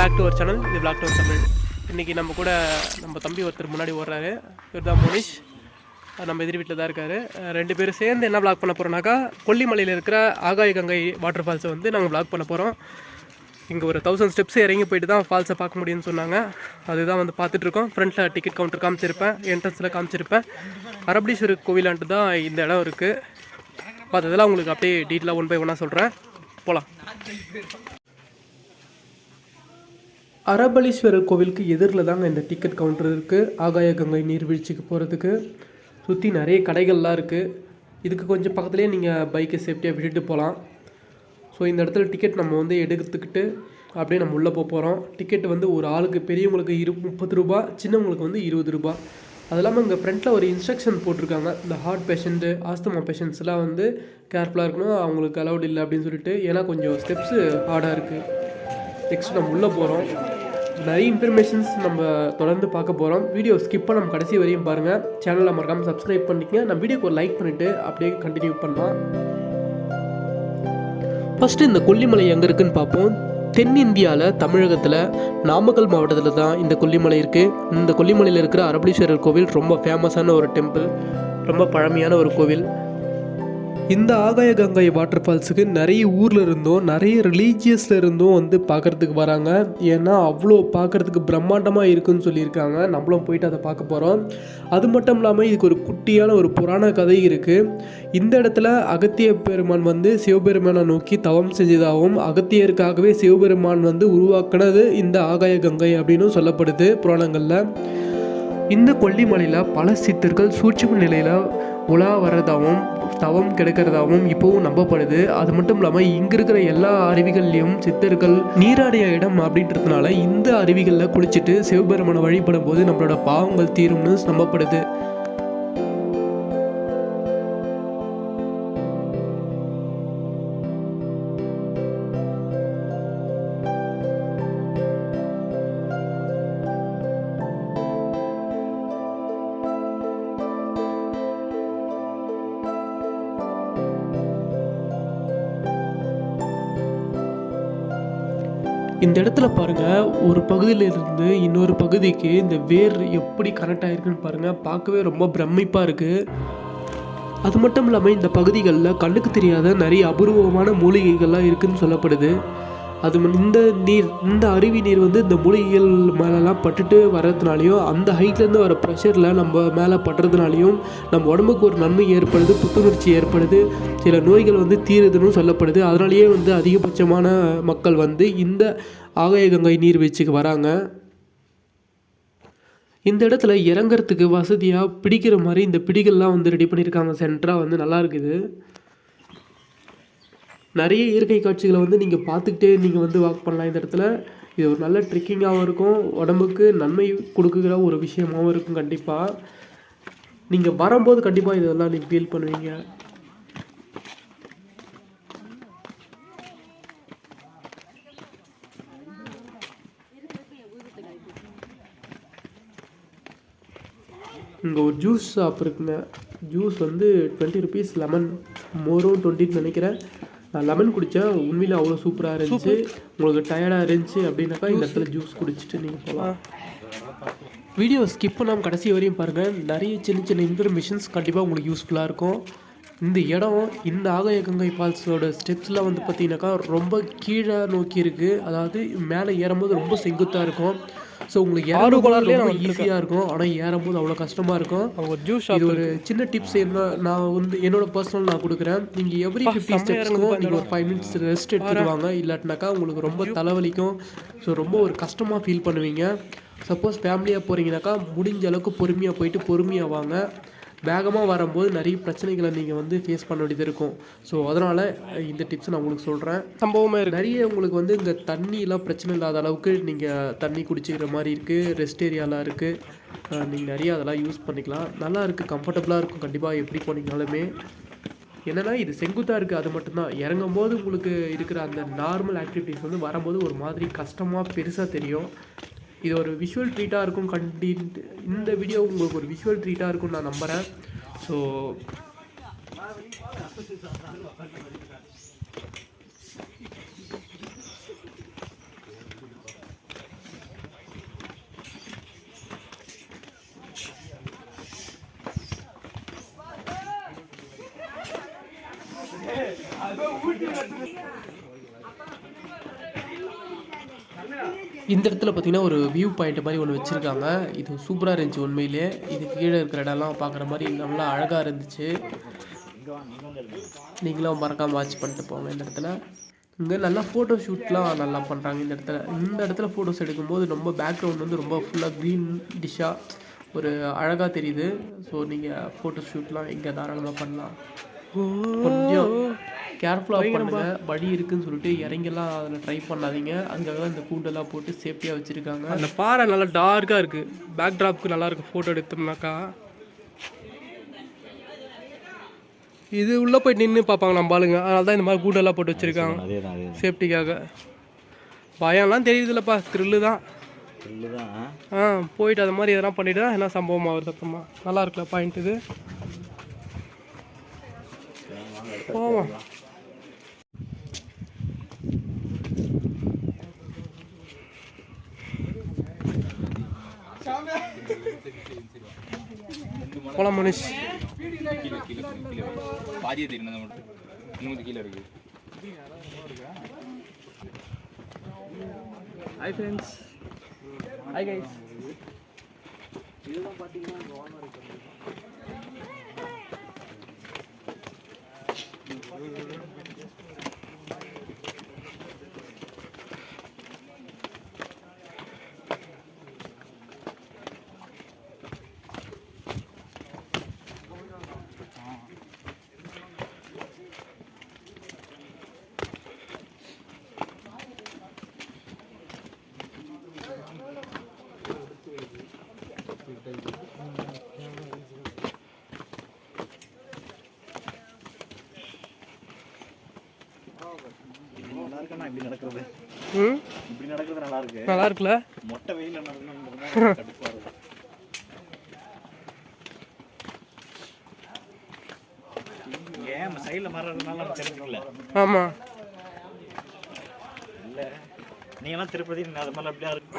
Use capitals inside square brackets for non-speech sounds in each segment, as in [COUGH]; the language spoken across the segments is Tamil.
பேக் டு அவர் சேனல் இது பிளாக் டவுன் தமிழ் இன்றைக்கி நம்ம கூட நம்ம தம்பி ஒருத்தர் முன்னாடி ஓடுறாரு. இவர் தான் மோனிஷ். நம்ம எதிர் வீட்டில் தான் இருக்கார். ரெண்டு பேரும் சேர்ந்து என்ன பிளாக் பண்ண போகிறோம்னாக்கா கொல்லிமலையில் இருக்கிற ஆகாய கங்கை வாட்டர் ஃபால்ஸை வந்து நாங்கள் பிளாக் பண்ண போகிறோம் இங்கே ஒரு தௌசண்ட் ஸ்டெப்ஸ் இறங்கி போயிட்டு தான் ஃபால்ஸை பார்க்க முடியும்னு சொன்னாங்க. அதுதான் வந்து பார்த்துட்ருக்கோம் ஃப்ரண்ட்டில் டிக்கெட் கவுண்டர் காமிச்சிருப்பேன். என்ட்ரன்ஸில் காமிச்சிருப்பேன். அரபடீஸ்வரர் கோவிலான்ட்டு தான் இந்த இடம் இருக்குது பார்த்ததெல்லாம் உங்களுக்கு அப்படியே டீட்டெயிலாக ஒன் பை ஒன்னாக சொல்கிறேன் போகலாம் அரபலீஸ்வரர் கோவிலுக்கு எதிரில் தாங்க இந்த டிக்கெட் கவுண்டர் இருக்குது ஆகாய கங்கை நீர்வீழ்ச்சிக்கு போகிறதுக்கு சுற்றி நிறைய கடைகள்லாம் இருக்குது இதுக்கு கொஞ்சம் பக்கத்துலேயே நீங்கள் பைக்கை சேஃப்டியாக விட்டுட்டு போகலாம் ஸோ இந்த இடத்துல டிக்கெட் நம்ம வந்து எடுத்துக்கிட்டு அப்படியே நம்ம உள்ளே போக போகிறோம் டிக்கெட் வந்து ஒரு ஆளுக்கு பெரியவங்களுக்கு இரு முப்பது ரூபா சின்னவங்களுக்கு வந்து இருபது ரூபா. அது இல்லாமல் இங்கே ஃப்ரண்ட்டில் ஒரு இன்ஸ்ட்ரக்ஷன் போட்டிருக்காங்க. இந்த ஹார்ட் பேஷண்ட்டு ஆஸ்துமா பேஷண்ட்ஸ்லாம் வந்து கேர்ஃபுல்லாக இருக்கணும். அவங்களுக்கு அலௌட் இல்லை அப்படின்னு சொல்லிட்டு. ஏன்னா கொஞ்சம் ஸ்டெப்ஸு ஹார்டாக இருக்குது நெக்ஸ்ட் நம்ம உள்ளே போகிறோம் நிறைய இன்ஃபர்மேஷன்ஸ் நம்ம தொடர்ந்து பார்க்க போகிறோம் வீடியோ ஸ்கிப் பண்ண கடைசி வரையும் பாருங்கள் சேனலை மறக்காமல் சப்ஸ்கிரைப் பண்ணிக்கங்க. நம்ம வீடியோக்கு ஒரு லைக் பண்ணிவிட்டு அப்படியே கண்டினியூ பண்ணலாம். ஃபஸ்ட்டு இந்த கொல்லிமலை எங்கே இருக்குதுன்னு பார்ப்போம். தென்னிந்தியாவில் தமிழகத்தில் நாமக்கல் மாவட்டத்தில் தான் இந்த கொல்லிமலை இருக்குது இந்த கொல்லிமலையில் இருக்கிற அரபடீஸ்வரர் கோவில் ரொம்ப ஃபேமஸான ஒரு டெம்பிள் ரொம்ப பழமையான ஒரு கோவில். இந்த ஆகாய கங்கை வாட்டர் ஃபால்ஸுக்கு நிறைய ஊரில் இருந்தும் நிறைய ரிலீஜியஸில் இருந்தும் வந்து பார்க்குறதுக்கு வராங்க. ஏன்னா அவ்வளோ பார்க்குறதுக்கு பிரம்மாண்டமாக இருக்குன்னு சொல்லியிருக்காங்க. நம்மளும் போயிட்டு அதை பார்க்க போகிறோம் அது மட்டும் இல்லாமல் இதுக்கு ஒரு குட்டியான ஒரு புராண கதை இருக்குது இந்த இடத்துல அகத்திய பெருமான் வந்து சிவபெருமானை நோக்கி தவம் செஞ்சதாகவும் அகத்தியருக்காகவே சிவபெருமான் வந்து உருவாக்கினது இந்த ஆகாய கங்கை அப்படின்னு சொல்லப்படுது புராணங்களில். இந்த கொல்லிமலையில் பல சித்தர்கள் சூட்சும நிலையில் உலா வர்றதாகவும் தவம் கிடைக்கிறதாகவும் இப்போவும் நம்பப்படுது. அது மட்டும் இல்லாமல் இங்கே இருக்கிற எல்லா அருவிகள்லையும் சித்தர்கள் நீராடிய இடம் அப்படின்றதுனால இந்த அருவிகளில் குளிச்சுட்டு சிவபெருமனை வழிபடும் போது நம்மளோட பாவங்கள் தீரும்னு நம்பப்படுது. இந்த இடத்துல பாருங்க ஒரு பகுதியிலிருந்து இன்னொரு பகுதிக்கு இந்த வேர் எப்படி கனெக்ட் ஆயிருக்குன்னு பாருங்க. பார்க்கவே ரொம்ப பிரமிப்பா இருக்கு. அது மட்டும் இல்லாமல் இந்த பகுதிகளில் கண்ணுக்கு தெரியாத நிறைய அபூர்வமான மூலிகைகள்லாம் இருக்குன்னு சொல்லப்படுது. அது இந்த நீர் இந்த அருவி நீர் வந்து இந்த மூலிகைகள் மேலெலாம் பட்டுட்டு வர்றதுனாலையும் அந்த ஹைட்லேருந்து வர ப்ரெஷரில் நம்ம மேலே படுறதுனாலையும் நம்ம உடம்புக்கு ஒரு நன்மை ஏற்படுது புத்துணர்ச்சி ஏற்படுது சில நோய்கள் வந்து தீருதுன்னு சொல்லப்படுது. அதனாலேயே வந்து அதிகபட்சமான மக்கள் வந்து இந்த ஆகாய கங்கை நீர்வீழ்ச்சிக்கு வராங்க. இந்த இடத்துல இறங்கிறதுக்கு வசதியாக பிடிக்கிற மாதிரி இந்த பிடிகள்லாம் வந்து ரெடி பண்ணியிருக்காங்க. சென்டராக வந்து நல்லா இருக்குது. நிறைய இயற்கை காட்சிகளை வந்து நீங்கள் பார்த்துக்கிட்டே நீங்கள் வந்து வாக் பண்ணலாம் இந்த இடத்துல. இது ஒரு நல்ல ட்ரெக்கிங்காகவும் இருக்கும். உடம்புக்கு நன்மை கொடுக்குற ஒரு விஷயமாகவும் இருக்கும் கண்டிப்பாக நீங்கள் வரும்போது கண்டிப்பாக இதெல்லாம் நீங்கள் ஃபீல் பண்ணுவீங்க. இங்கே ஒரு ஜூஸ் ஷாப் இருக்குங்க. ஜூஸ் வந்து டுவெண்ட்டி ருபீஸ் லெமன் மோரும் டுவெண்ட்டின்னு நினைக்கிறேன். நான் லெமன் குடித்தேன் உண்மையிலே அவ்வளோ சூப்பராக இருந்துச்சு. உங்களுக்கு டயர்டாக இருந்துச்சு அப்படின்னாக்கா இந்த இடத்துல ஜூஸ் குடிச்சிட்டு நீங்கள் போகலாம் வீடியோ ஸ்கிப் பண்ணாமல் கடைசி வரையும் பாருங்கள் நிறைய சின்ன சின்ன இன்ஃபர்மேஷன்ஸ் கண்டிப்பாக உங்களுக்கு யூஸ்ஃபுல்லாக இருக்கும். இந்த இடம் இந்த ஆகாய கங்கை ஃபால்ஸோட ஸ்டெப்ஸ்லாம் வந்து பார்த்தீங்கன்னாக்கா ரொம்ப கீழே நோக்கி இருக்குது அதாவது மேலே ஏறும்போது ரொம்ப செங்குத்தாக இருக்கும். ஸோ உங்களுக்கு ஆறு ஏறும் ரொம்ப நான் ஈஸியாக இருக்கும். ஆனால் ஏறும்போது அவ்வளோ கஷ்டமாக இருக்கும். அவங்க ஒரு ஜூஸ் இது ஒரு சின்ன டிப்ஸ் என்ன நான் வந்து என்னோட பர்சனல் நான் கொடுக்குறேன். நீங்கள் எவ்ரி ஃபிஃப்டி ஸ்டெப்ஸ்க்கும் நீங்கள் ஒரு ஃபைவ் மினிட்ஸ் ரெஸ்ட் எடுத்துட்டு வாங்க இல்லாட்டினாக்கா உங்களுக்கு ரொம்ப தலைவலிக்கும். ஸோ ரொம்ப ஒரு கஷ்டமாக ஃபீல் பண்ணுவீங்க. சப்போஸ் ஃபேமிலியாக போகிறீங்கனாக்கா முடிஞ்ச அளவுக்கு பொறுமையாக போயிட்டு பொறுமையாக வாங்க. வேகமாக வரும்போது நிறைய பிரச்சனைகளை நீங்கள் வந்து ஃபேஸ் பண்ண வேண்டியது இருக்கும். ஸோ அதனால் இந்த டிப்ஸ் நான் உங்களுக்கு சொல்கிறேன் சம்பவமே இருக்கு. நிறைய உங்களுக்கு வந்து இங்கே தண்ணியெலாம் பிரச்சனை இல்லாத அளவுக்கு நீங்கள் தண்ணி குடிச்சிக்கிற மாதிரி இருக்குது ரெஸ்ட் ஏரியாலாம் இருக்குது நீங்கள் நிறைய அதெல்லாம் யூஸ் பண்ணிக்கலாம். நல்லா இருக்குது கம்ஃபர்டபுளாக இருக்கும். கண்டிப்பாக எப்படி போனீங்கனாலுமே. என்னன்னா இது செங்குத்தாக இருக்குது அது மட்டும்தான். இறங்கும் போது உங்களுக்கு இருக்கிற அந்த நார்மல் ஆக்டிவிட்டீஸ் வந்து வரும்போது ஒரு மாதிரி கஷ்டமாக பெருசாக தெரியும். இது ஒரு விஷுவல் ட்ரீட்டாக இருக்கும் கண்டிப்பாக இந்த வீடியோ உங்களுக்கு ஒரு விஷுவல் ட்ரீட்டாக இருக்கும்னு நான் நம்புகிறேன் ஸோ இந்த இடத்துல பார்த்தீங்கன்னா ஒரு வியூ பாயிண்ட் மாதிரி ஒன்று வச்சுருக்காங்க. இது சூப்பராக இருந்துச்சு உண்மையிலே இது கீழே இருக்கிற இடம்லாம் பார்க்குற மாதிரி நல்லா அழகாக இருந்துச்சு. நீங்களும் மறக்காமல் வாட்ச் பண்ணிட்டு போங்க இந்த இடத்துல. இங்கே நல்லா ஃபோட்டோ ஷூட்லாம் நல்லா பண்ணுறாங்க இந்த இடத்துல. இந்த இடத்துல ஃபோட்டோஸ் எடுக்கும்போது ரொம்ப பேக்ரவுண்ட் வந்து ரொம்ப ஃபுல்லாக க்ரீன் டிஷ்ஷாக ஒரு அழகாக தெரியுது. ஸோ நீங்கள் ஃபோட்டோ ஷூட்லாம் இங்கே தாராளமாக பண்ணலாம். கொஞ்சம் கேர்ஃபுல்லாக பண்ணுங்க. வழி இருக்குன்னு சொல்லிட்டு இறங்கெல்லாம் அதில் ட்ரை பண்ணாதீங்க. அதுக்காக தான் இந்த கூண்டெல்லாம் போட்டு சேஃப்டியாக வச்சுருக்காங்க. அந்த பாறை நல்லா டார்க்காக இருக்குது பேக் ட்ராப்க்கு நல்லா இருக்கு. ஃபோட்டோ எடுத்தோம்னாக்கா. இது உள்ளே போய் நின்று பார்ப்பாங்க நம்ம ஆளுங்க. அதனால தான் இந்த மாதிரி கூண்டெல்லாம் போட்டு வச்சுருக்காங்க. சேஃப்டிக்காக பயம்லாம் தெரியுதுல்லப்பா. த்ரில்லு தான். ஆ போயிட்டு அது மாதிரி எதனா பண்ணிட்டு தான் என்ன சம்பவம் ஆகுது அப்புறமா? நல்லா இருக்குல்ல பாயிண்ட் இது? போவோம். போலாம் மனுஷ். பாதியே தெரியும் மட்டும் இன்னும் கீழே இருக்கு. ஹாய் ஃப்ரெண்ட்ஸ் ஹாய் கைஸ் நல்லா இருக்கா இப்படி நடக்கிறது. ம்? இப்படி நடக்கிறது நல்லா இருக்கு. நல்லா இருக்குல்ல? மொட்டை வெயில நடக்கணும் [LAUGHS] ஏன் சைடில் தெரிஞ்சுக்கல? ஆமாம் இல்ல. நீங்களாம் திருப்பதி அது மாதிரிலாம் அப்படியா இருக்கு.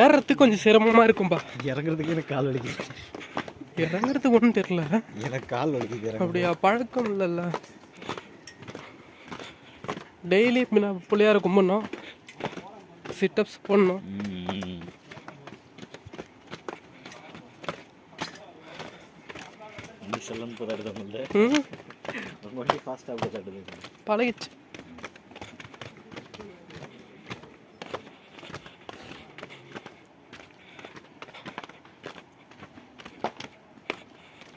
ஏறுறதுக்கு கொஞ்சம் சிரமமாக இருக்கும்பா. இறங்குறதுக்கு எனக்கு கால் வலிக்குது. இறங்குறதுக்கு ஒன்றும் தெரில எனக்கு கால் வலிக்குது அப்படியா பழக்கம் இல்லைல்ல. டெய்லி பிள்ளையார கும்பிடணும். சிட்டப்ஸ் போடணும். வண்டி செல்லன்னு போதா எடுத்தவங்க ம் ரொம்ப வண்டி ஃபாஸ்ட்டாக போய் தட்டுது பழகிச்சு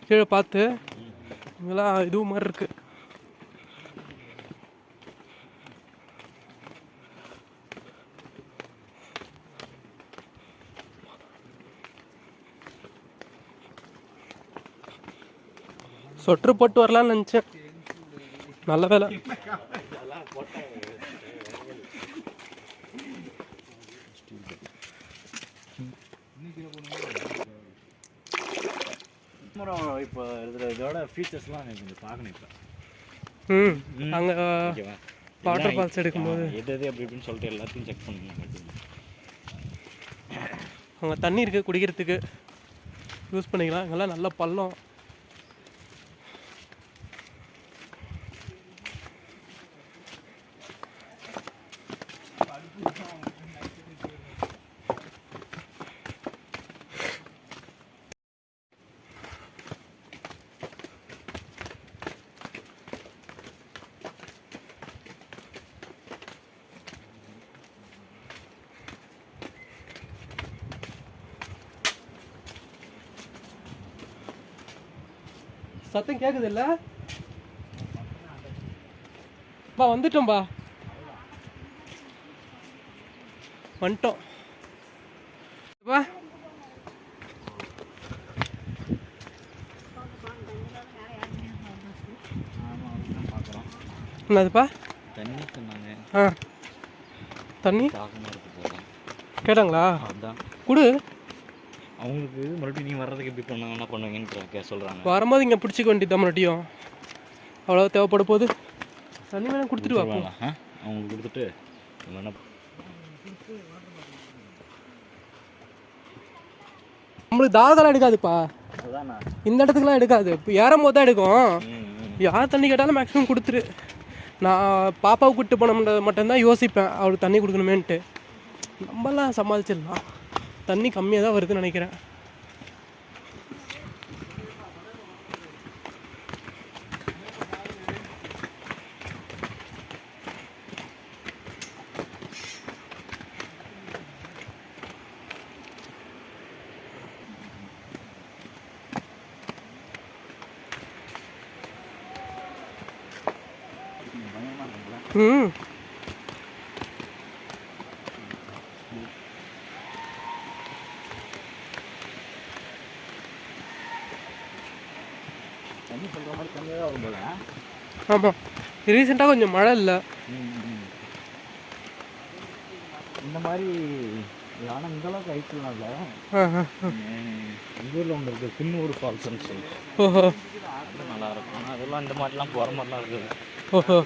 கீழே பார்த்து இங்கெல்லாம் இதுவும் மாதிரி இருக்கு. சொட்ரு போட்டு வரலான்னு நினச்சேன். நல்ல வேலை. இப்போ இதில் இதோட ஃபீச்சர்ஸ்லாம் எனக்கு கொஞ்சம் பார்க்கணும் இப்போ. ம் அங்கே வாட்டர் ஃபால்ஸ் எடுக்கும்போது. எது எது அப்படி இப்படின்னு சொல்லிட்டு எல்லாத்தையும் செக் பண்ணணும் அங்கே தண்ணி இருக்குது குடிக்கிறதுக்கு. யூஸ் பண்ணிக்கலாம். இங்கெல்லாம் நல்ல பள்ளம். சத்தம் கேக்குது இல்ல பா வந்துட்டோம்பா. வந்துட்டோம். பா. என்னதுப்பா? தண்ணி? சொன்னாங்க ஆ தண்ணி கேட்டாங்களா? அதுதான் கொடு. அவங்களுக்கு மறுபடியும் நீ வர்றதுக்கு எப்படி பண்ணாங்க என்ன பண்ணுவீங்கன்னு சொல்கிறாங்க வரும்போது இங்கே பிடிச்சிக்க வேண்டியது மறுபடியும். அவ்வளோ தேவைப்பட போகுது தண்ணி வேணா கொடுத்துட்டு வா போ. ஆ? அவங்களுக்கு கொடுத்துட்டு என்ன நம்மளுக்கு தாகத்தெல்லாம் எடுக்காதுப்பா. இந்த இடத்துக்குலாம் எடுக்காது. இப்போ ஏறும் போது தான் எடுக்கும் யார் தண்ணி கேட்டாலும் மேக்ஸிமம் கொடுத்துரு. நான் பாப்பாவை கூப்பிட்டு போன மட்டும்தான் யோசிப்பேன். அவளுக்கு தண்ணி கொடுக்கணுமேன்ட்டு. நம்மலாம் சமாளிச்சிடலாம். தண்ணி கம்மியாக தான் வருதுன்னு நினைக்கிறேன். ம். தண்ணி சொல்கிற மாதிரி கம்மியாக தான் வரும் போல ஆமாம் ரீசெண்டாக கொஞ்சம் மழை இல்லை. இந்த மாதிரி ஆனால் இந்த அளவுக்கு ஹைட்லாம் இல்லை. எங்கள் ஊரில் ஒன்று இருக்குது பின்னூர் ஃபால்ஸ்னு சொல்லி ஓஹோ. நல்லா இருக்கும். ஆனால் அதெல்லாம் இந்த மாதிரிலாம் போகிற மாதிரிலாம் இருக்குது. ஓஹோ.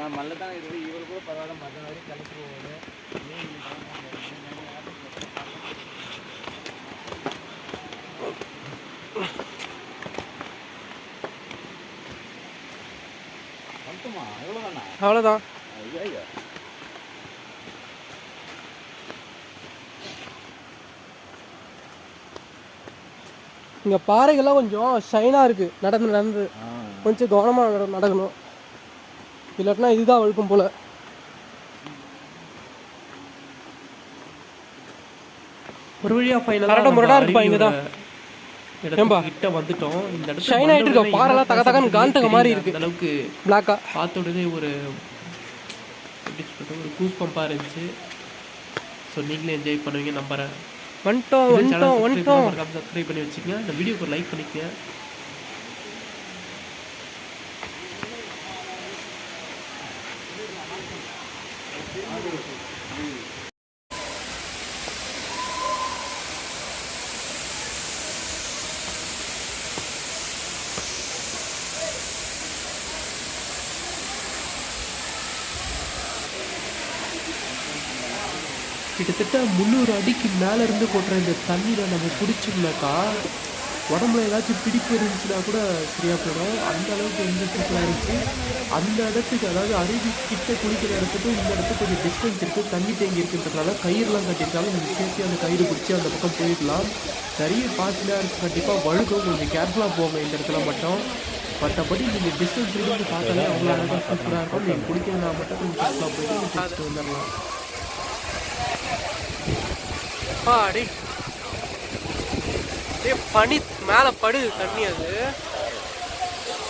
நான் மல்ல தான் இருக்குது இவள் கூட பரவாயில்ல மற்ற மாதிரி கிளச்சி அவ்வளோதான் இங்கே பாறைகள்லாம் கொஞ்சம் ஷைனாக இருக்குது நடந்து நடந்து. கொஞ்சம் கவனமாக நட நடக்கணும். இல்லாட்டினா இதுதான் வழுக்கும் போல். ஒரு வழியாக ஃபைனலாக கரடு முரடா இருக்குப்பா இங்கதான். ஏம்பா? கிட்ட வந்துட்டோம் இந்த இடத்துல ஆயிட்டு இருக்க, பாறைலாம் தக தகன்னு காந்தக மாதிரி. இருக்கு. அந்த அளவுக்கு பிளாக்கா பார்த்த உடனே ஒரு எப்படி சொல்றது ஒரு கூஸ் பம்பாக இருந்துச்சு ஸோ நீங்களே என்ஜாய் பண்ணுவீங்க நம்புறேன் வந்துட்டோம் வந்துட்டோம் வந்துட்டோம் சப்ஸ்கிரைப் பண்ணி வச்சுக்கங்க இந்த வீடியோக்கு லைக் பண்ணிக்கங்க கிட்டத்தட்ட முந்நூறு அடிக்கு மேலே இருந்து போடுற இந்த தண்ணியில் நம்ம பிடிச்சோம்னாக்கா உடம்புல ஏதாச்சும் பிடிப்பு இருந்துச்சுன்னா கூட சரியாக போயிடும். அந்த அளவுக்கு எந்த சூப்பராக இருந்துச்சு அந்த இடத்துக்கு அதாவது அருவி கிட்ட குளிக்கிற இடத்துக்கும் இந்த இடத்துக்கு கொஞ்சம் டிஸ்டன்ஸ் இருக்குது தண்ணி தேங்கி இருக்குன்றதுனால கயிறுலாம் கட்டியிருக்காங்க. நீங்கள் சேர்த்து அந்த கயிறு பிடிச்சி அந்த பக்கம் போயிடலாம். நிறைய பாசிலாக இருக்குது கண்டிப்பாக வழுக்கும். கொஞ்சம் கேர்ஃபுல்லாக போங்க. இந்த இடத்துல மட்டும். மற்றபடி நீங்கள் டிஸ்டன்ஸ் இருந்து பார்த்தாலே அவ்வளோ அழகாக சூப்பராக இருக்கும். நீங்கள் குளிக்கிறதுனா மட்டும் கொஞ்சம் கேர்ஃபுல்லாக போயிட்டு குளிச்சுட்டு வந்துடலாம். பாடி. அப்படியே பனி மேலே படுது தண்ணி அது.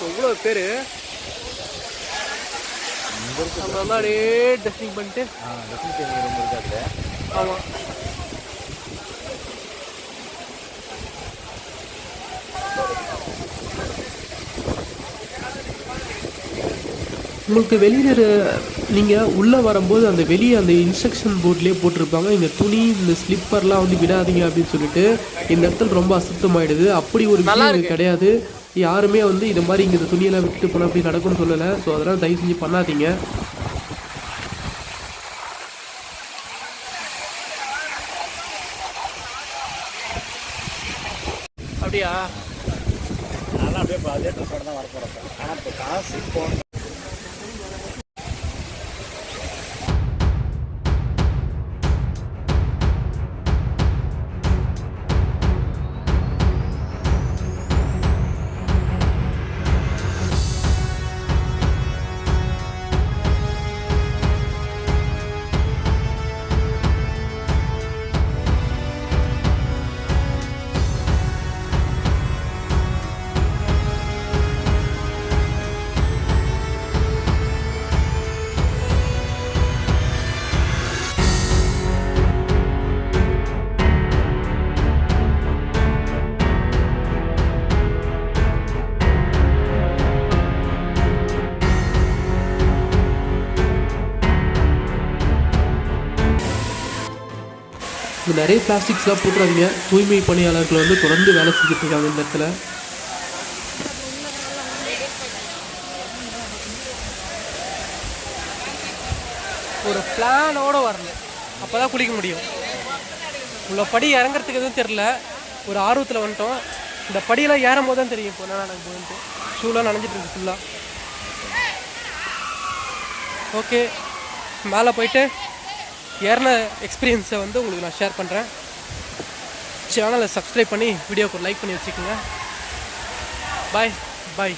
எவ்வளோ பேர்? நம்ம அப்படியே ட்ரெஸ்ஸிங் பண்ணிட்டு. ஆமாம் உங்களுக்கு வெளியில் நீங்கள் உள்ளே வரும்போது அந்த வெளியே அந்த இன்ஸ்ட்ரக்ஷன் போர்ட்லேயே போட்டிருப்பாங்க. இந்த துணி இந்த ஸ்லிப்பர்லாம் வந்து விடாதீங்க அப்படின்னு சொல்லிட்டு இந்த இடத்துல ரொம்ப அசுத்தமாயிடுது. அப்படி ஒரு விஷயம் கிடையாது. யாருமே வந்து இந்த மாதிரி இங்கே இந்த துணியெல்லாம் விட்டுட்டு போனால் அப்படி நடக்கும்னு சொல்லலை. ஸோ அதெல்லாம் தயவு செஞ்சு பண்ணாதீங்க. அப்படியா? இப்போ அதே தான் வர போகிறேன் ஆனால் இப்போ காசு போன நிறைய பிளாஸ்டிக்ஸ்லாம் போட்டுறாதீங்க. தூய்மை பணியாளர்கள் வந்து தொடர்ந்து வேலை செஞ்சுட்டு இருக்காங்க இந்த இடத்துல. ஒரு பிளானோடு வரல. அப்போ தான் குளிக்க முடியும். உள்ள படி இறங்குறதுக்கு எதுவும் தெரில ஒரு ஆர்வத்தில் வந்துட்டோம். இந்த படியெல்லாம் ஏறும் போது தான் தெரியும். இப்போ என்ன நடக்க போகுதுன்ட்டு ஷூலாம் நனைஞ்சிட்டு இருக்கு ஃபுல்லாக ஓகே மேலே போயிட்டு ஏறின எக்ஸ்பீரியன்ஸை வந்து உங்களுக்கு நான் ஷேர் பண்ணுறேன் சேனலை சப்ஸ்கிரைப் பண்ணி வீடியோக்கு லைக் பண்ணி வச்சுக்கோங்க. பாய் பாய்